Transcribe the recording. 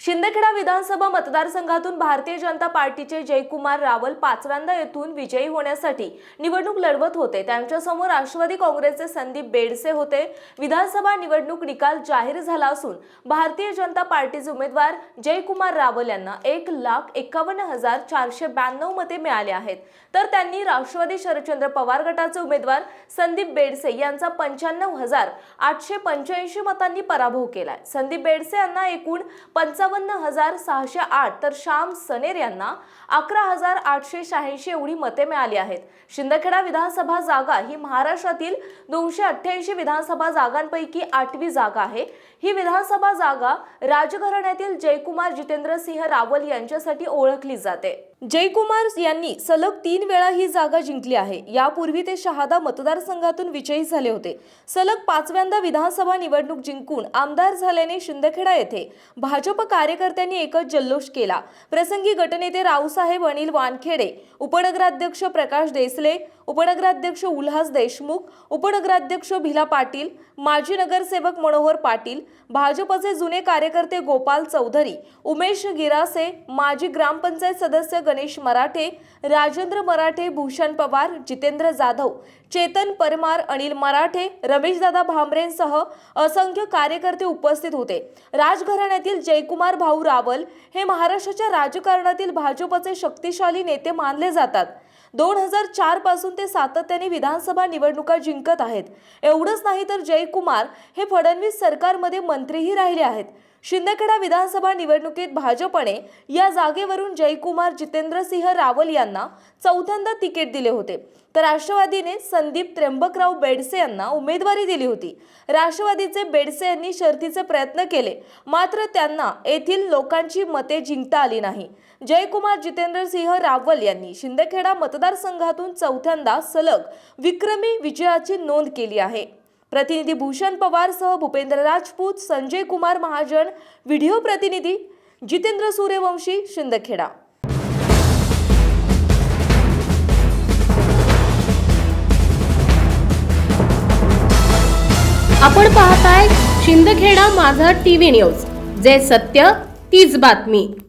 शिंदखेडा विधानसभा मतदारसंघातून भारतीय जनता पार्टीचे जयकुमार रावल पाचव्यांदा येथून विजयी होण्यासाठी निवडणूक लढवत होते. त्यांच्यासमोर राष्ट्रवादी काँग्रेसचे संदीप बेडसे होते. विधानसभा निवडणूक निकाल जाहीर झाला असून भारतीय जनता पार्टीचे उमेदवार जयकुमार रावल यांना एक लाख एकावन्न हजार चारशे ब्याण्णव मते मिळाले आहेत. तर त्यांनी राष्ट्रवादी शरदचंद्र पवार गटाचे उमेदवार संदीप बेडसे यांचा पंच्याण्णव हजार आठशे पंच्याऐंशी मतांनी पराभव केलाय. संदीप बेडसे यांना एकूण पंचावन्न हजार सहाशे आठ तर श्याम सनेर यांना अकरा हजार आठशे शहाऐंशी एवढी मते मिळाली आहेत. शिंदखेडा विधानसभा जागा ही महाराष्ट्रातील दोनशे अठ्ठ्याऐंशी विधानसभा जागांपैकी आठवी जागा आहे. ही विधानसभा जागा राजघराण्यातील जयकुमार जितेंद्र सिंह रावल यांच्यासाठी ओळखली जाते. जयकुमार यांनी सलग तीन वेळा ही जागा जिंकली आहे. यापूर्वी ते शहादा मतदारसंघातून विजयी झाले होते. सलग पाचव्यांदा विधानसभा निवडणूक जिंकून आमदार झाल्याने शिंदखेडा येथे भाजप कार्यकर्त्यांनी एकच जल्लोष केला. प्रसंगी गटनेते रावसाहेब अनिल वानखेडे उपनगराध्यक्ष प्रकाश देसले उपनगराध्यक्ष उल्हास देशमुख उपनगराध्यक्ष भिला पाटील माजी नगरसेवक मनोहर पाटील भाजपचे जुने कार्यकर्ते गोपाल चौधरी उमेश गिरासे माजी ग्रामपंचायत सदस्य गणेश मराठे राजेंद्र मराठे भूषण पवार जितेंद्र जाधव चेतन परमार अनिल मराठे रमेशदादा भांबरेंसह असंख्य कार्यकर्ते उपस्थित होते. राजघराण्यातील जयकुमार भाऊ रावल हे महाराष्ट्राच्या राजकारणातील भाजपचे शक्तिशाली नेते मानले जातात. दोन हजार चारपासून ते सातत्याने विधानसभा निवडणुका जिंकत आहेत. एवढंच नाही तर जयकुमार हे फडणवीस सरकारमध्ये मंत्रीही राहिले आहेत. शिंदखेडा विधानसभा निवडणुकीत भाजपने या जागेवरून जयकुमार जितेंद्रसिंह रावल यांना चौथ्यांदा तिकीट दिले होते. तर राष्ट्रवादीने संदीप त्र्यंबकराव बेडसे यांना उमेदवारी दिली होती. राष्ट्रवादीचे बेडसे यांनी शर्थीचे प्रयत्न केले मात्र त्यांना येथील लोकांची मते जिंकता आली नाही. जयकुमार जितेंद्रसिंह रावल यांनी शिंदखेडा मतदारसंघातून चौथ्यांदा सलग विक्रमी विजयाची नोंद केली आहे. प्रतिनिधी भूषण पवार सह भूपेंद्र राजपूत संजय कुमार महाजन व्हिडिओ प्रतिनिधी जितेंद्र सूर्यवंशी शिंदखेडा. आपण पाहताय शिंदखेडा माझा टीव्ही न्यूज. जे सत्य तीच बातमी.